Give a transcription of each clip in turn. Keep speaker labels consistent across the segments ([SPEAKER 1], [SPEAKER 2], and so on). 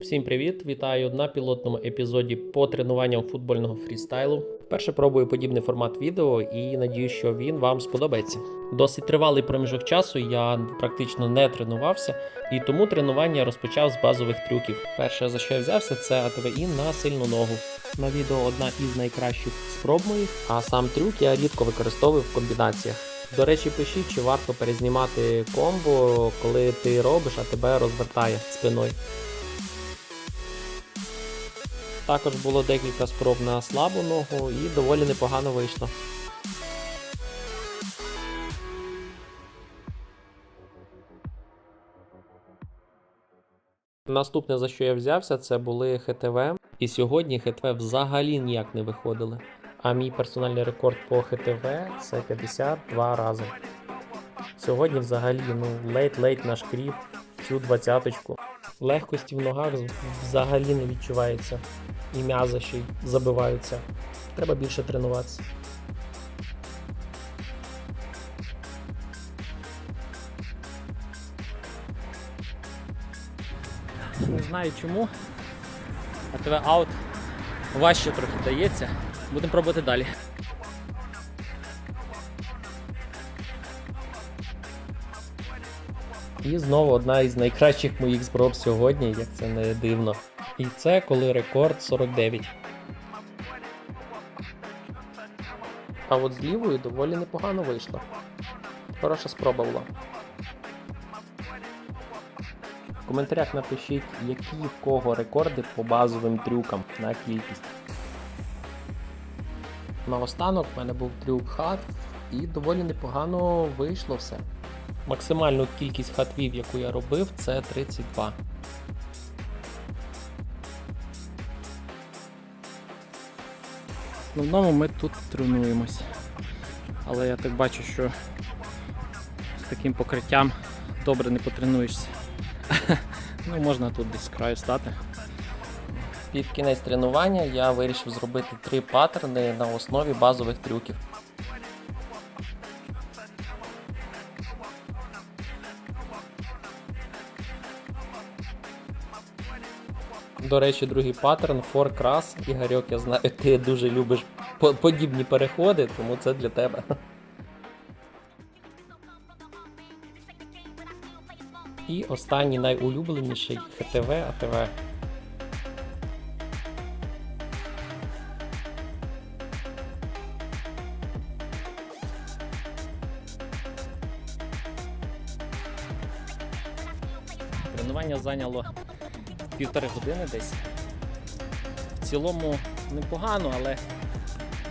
[SPEAKER 1] Всім привіт! Вітаю на пілотному епізоді по тренуванням футбольного фрістайлу. Вперше пробую подібний формат відео і надію, що він вам сподобається. Досить тривалий проміжок часу я практично не тренувався, і тому тренування розпочав з базових трюків. Перше за що я взявся, це АТВІ на сильну ногу. На відео одна із найкращих спроб моїх, а сам трюк я рідко використовую в комбінаціях. До речі, пишіть, чи варто перезнімати комбо, коли ти робиш, а тебе розвертає спиною. Також було декілька спроб на слабу ногу і доволі непогано вийшло. Наступне, за що я взявся, це були ХТВ. І сьогодні ХТВ взагалі ніяк не виходили. А мій персональний рекорд по ХТВ це 52 рази. Сьогодні взагалі ну ледь-ледь нашкріп цю двадцяточку. Легкості в ногах взагалі не відчувається. І м'язи ще й забиваються. Треба більше тренуватися. Не знаю чому. А тебе аут важче трохи дається. Будемо пробувати далі. І знову одна із найкращих моїх спроб сьогодні, як це не дивно. І це коли рекорд 49. А от з лівою доволі непогано вийшло. Хороша спроба була. В коментарях напишіть, які в кого рекорди по базовим трюкам на кількість. Наостанок в мене був трюк хат, і доволі непогано вийшло все. Максимальну кількість хатвів, яку я робив, це 32. В основному ми тут тренуємось. Але я так бачу, що з таким покриттям добре не потренуєшся. ну, можна тут десь з краю стати. Під кінець тренування я вирішив зробити три паттерни на основі базових трюків. До речі, другий паттерн Cross. Ігорьок, я знаю, ти дуже любиш по- подібні переходи, тому це для тебе. І останній найулюбленіший ХТВ АТВ. Тренування зайняло півтори години десь. В цілому непогано, але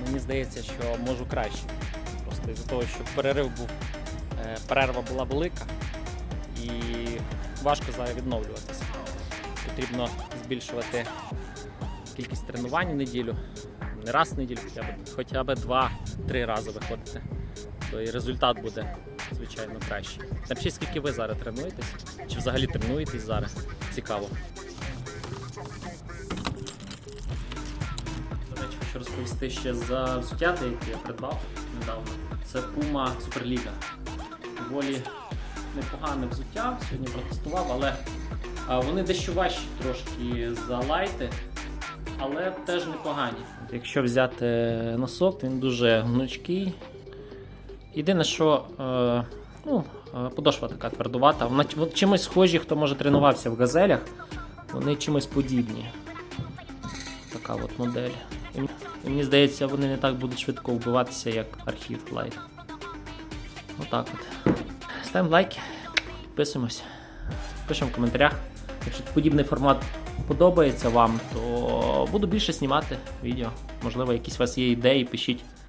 [SPEAKER 1] мені здається, що можу краще. Просто із-за того, що перерив був, е, перерва була велика і важко зараз відновлюватися. Потрібно збільшувати кількість тренувань в неділю, не раз в неділю, хоча б, два-три рази виходити. То і результат буде, звичайно, кращий. Напишіть, скільки ви зараз тренуєтесь, чи взагалі тренуєтесь зараз. Цікаво. Хочу розповісти ще за взуття, яке я придбав недавно. Це Puma Superliga. Доволі непогане взуття, сьогодні протестував, але вони дещо важчі трошки за лайти, але теж непогані. Якщо взяти носок, він дуже гнучкий. Єдине, що е, ну, е, подошва така твердувата. Вона чимось схожі, хто може тренувався в газелях, вони чимось подібні. Така от модель. І мені здається, вони не так будуть швидко вбиватися, як архів лайф. Отак от. Ставимо лайки, підписуємось, пишемо в коментарях. Якщо подібний формат подобається вам, то буду більше знімати відео. Можливо, якісь у вас є ідеї, пишіть.